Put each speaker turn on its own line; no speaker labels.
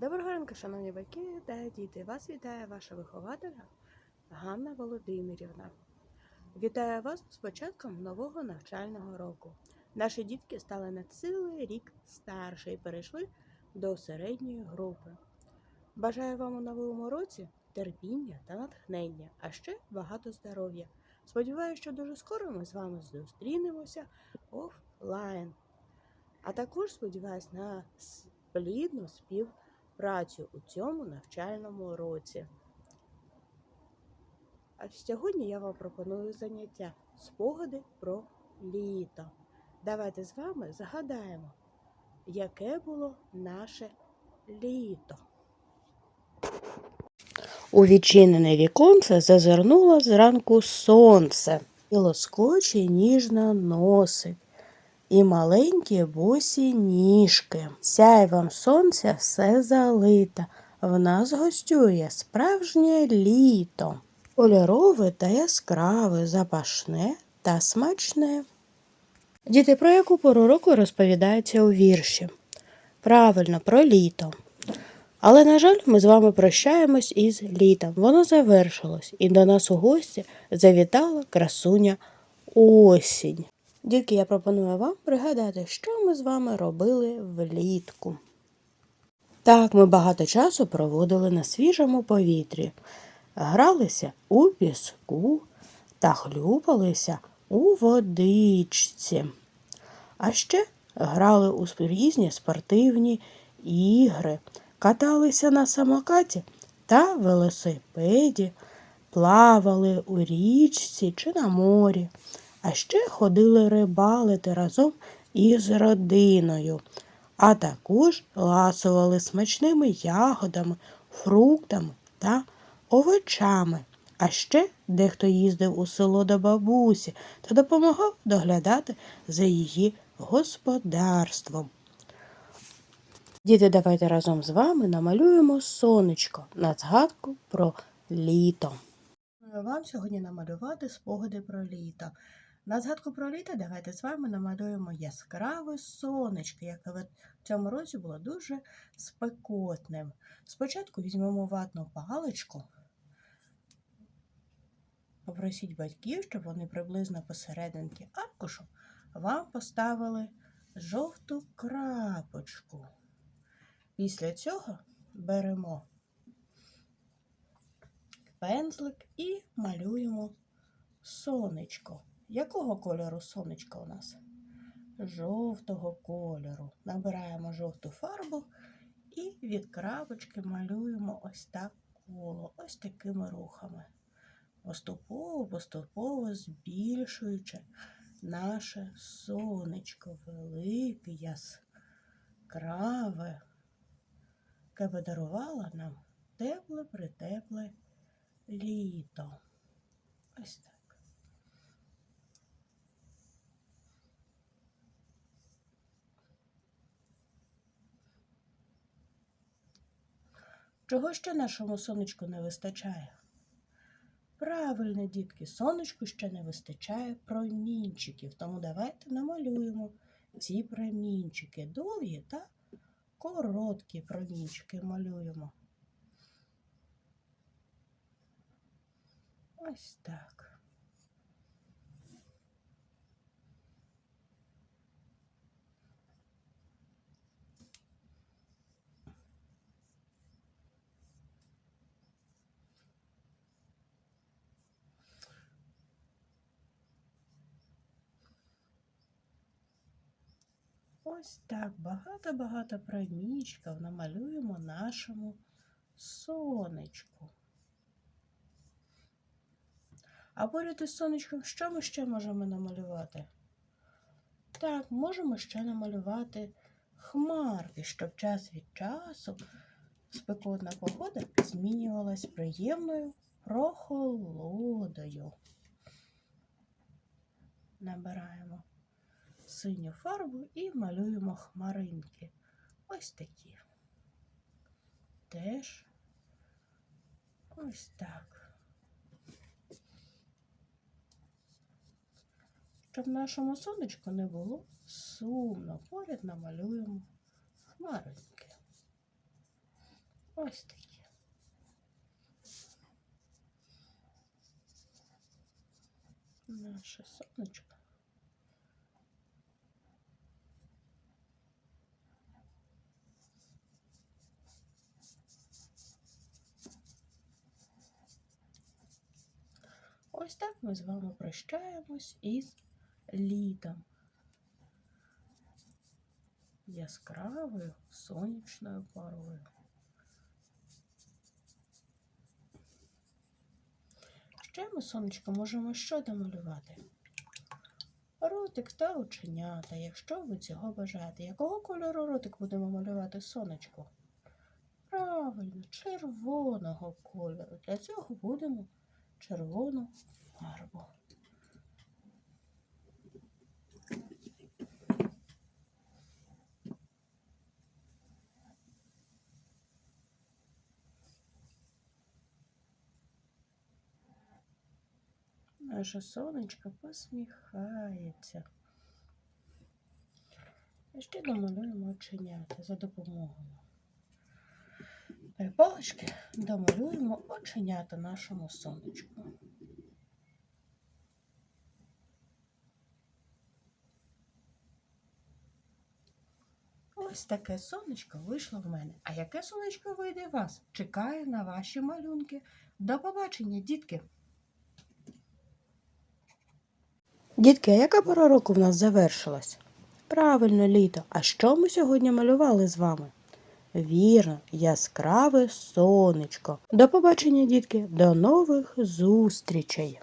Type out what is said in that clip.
Доброго ранку, шановні батьки та діти. Вас вітає ваша вихователька Ганна Володимирівна. Вітаю вас з початком нового навчального року. Наші дітки стали на цілий рік старше і перейшли до середньої групи. Бажаю вам у новому році терпіння та натхнення, а ще багато здоров'я. Сподіваюся, що дуже скоро ми з вами зустрінемося офлайн. А також сподіваюся на плідну співпрацю у цьому навчальному році. А сьогодні я вам пропоную заняття спогади про літо. Давайте з вами згадаємо, яке було наше літо. У відчинене віконце зазирнуло зранку сонце, і лоскоче ніжно носик, і маленькі босі ніжки. Сяйвом сонця все залито, в нас гостює справжнє літо. Кольорове та яскраве, запашне та смачне. Діти, про яку пору року розповідається у вірші? Правильно, про літо. Але, на жаль, ми з вами прощаємось із літом. Воно завершилось, і до нас у гості завітала красуня осінь. Дітки, я пропоную вам пригадати, що ми з вами робили влітку. Так, ми багато часу проводили на свіжому повітрі, гралися у піску та хлюпалися у водичці. А ще грали у різні спортивні ігри, каталися на самокаті та велосипеді, плавали у річці чи на морі, а ще ходили рибалити разом із родиною, а також ласували смачними ягодами, фруктами та овочами. А ще дехто їздив у село до бабусі та допомагав доглядати за її господарством. Діти, давайте разом з вами намалюємо сонечко на згадку про літо. Вам сьогодні намалювати спогади про літо. На згадку про літо давайте з вами намалюємо яскраве сонечко, яке в цьому році було дуже спекотним. Спочатку візьмемо ватну паличку. Попросіть батьків, щоб вони приблизно посерединки аркушу вам поставили жовту крапочку. Після цього беремо пензлик і малюємо сонечко. Якого кольору сонечко у нас? Жовтого кольору. Набираємо жовту фарбу і від крапочки малюємо ось так коло, ось такими рухами. Поступово, поступово збільшуючи наше сонечко велике, яскраве, яке подарувало нам тепле притепле літо. Ось так. Чого ще нашому сонечку не вистачає? Правильно, дітки, сонечку ще не вистачає промінчиків, тому давайте намалюємо ці промінчики. Довгі та короткі промінчики малюємо. Ось так. Ось так багато-багато промінчиків намалюємо нашому сонечку. А поряд із сонечком що ми ще можемо намалювати? Так, можемо ще намалювати хмарки, щоб час від часу спекотна погода змінювалась приємною прохолодою. Набираємо синю фарбу і малюємо хмаринки. Ось такі. Теж ось так. Щоб нашому сонечку не було сумно, поряд намалюємо хмаринки. Ось такі. Наше сонечко. Ось так ми з вами прощаємось із літом. Яскравою сонячною порою. Ще ми, сонечко, можемо що домалювати? Ротик та оченята, якщо ви цього бажаєте. Якого кольору ротик будемо малювати сонечко? Правильно, червоного кольору. Для цього будемо червону фарбу. Наше сонечко посміхається. І ще домалюємо оченята за допомогою. Палички домалюємо оченята нашому сонечку. Ось таке сонечко вийшло в мене. А яке сонечко вийде у вас? Чекаю на ваші малюнки. До побачення, дітки! Дітки, а яка пора року в нас завершилась? Правильно, літо. А що ми сьогодні малювали з вами? Вірно, яскраве сонечко. До побачення, дітки, до нових зустрічей!